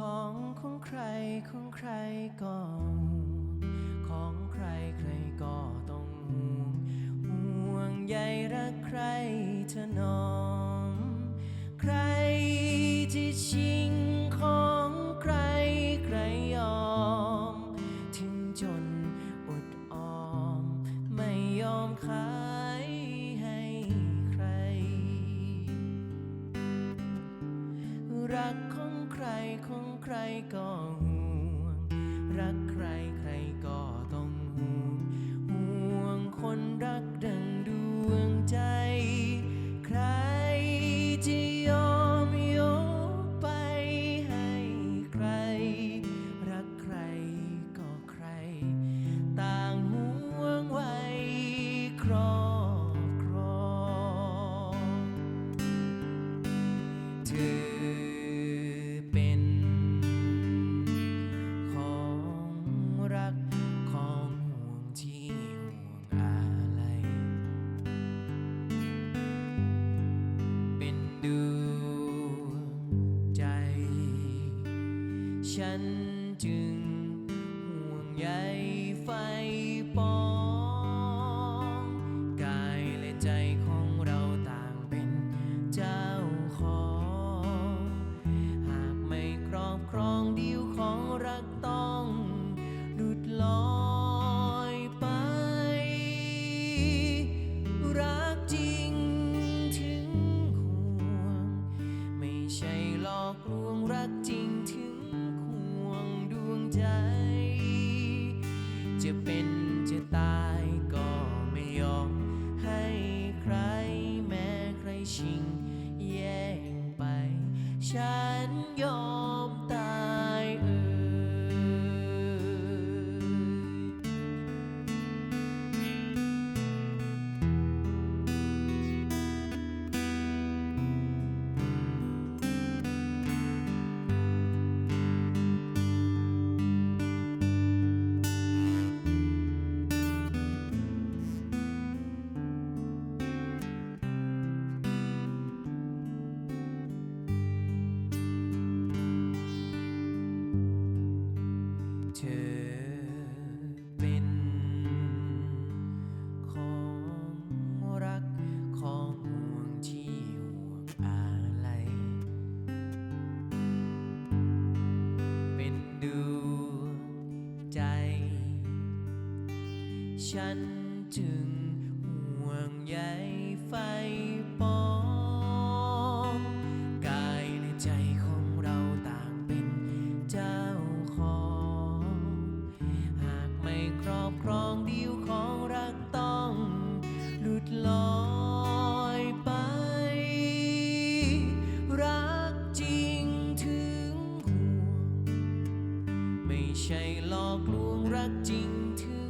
ของของใครของใครก็ของใครใครก็ต้องห่วงห่วงใยรักใครเธอน้องใครที่ชิงของใครใครยอม ถึงจนอดออม ไม่ยอมขา ใครก็ห่วง รักใครใครก็ต้องห่วง ห่วงคนรักดังด ฉันจึงห่วงใยไฟ จะ เธอเป็นของรักของห่วงที่ห่วงอะไร เป็นดวงใจ ฉันจึง ลอยไป รักจริงถึงห่วง ไม่ใช่หลอกลวงรักจริงถึง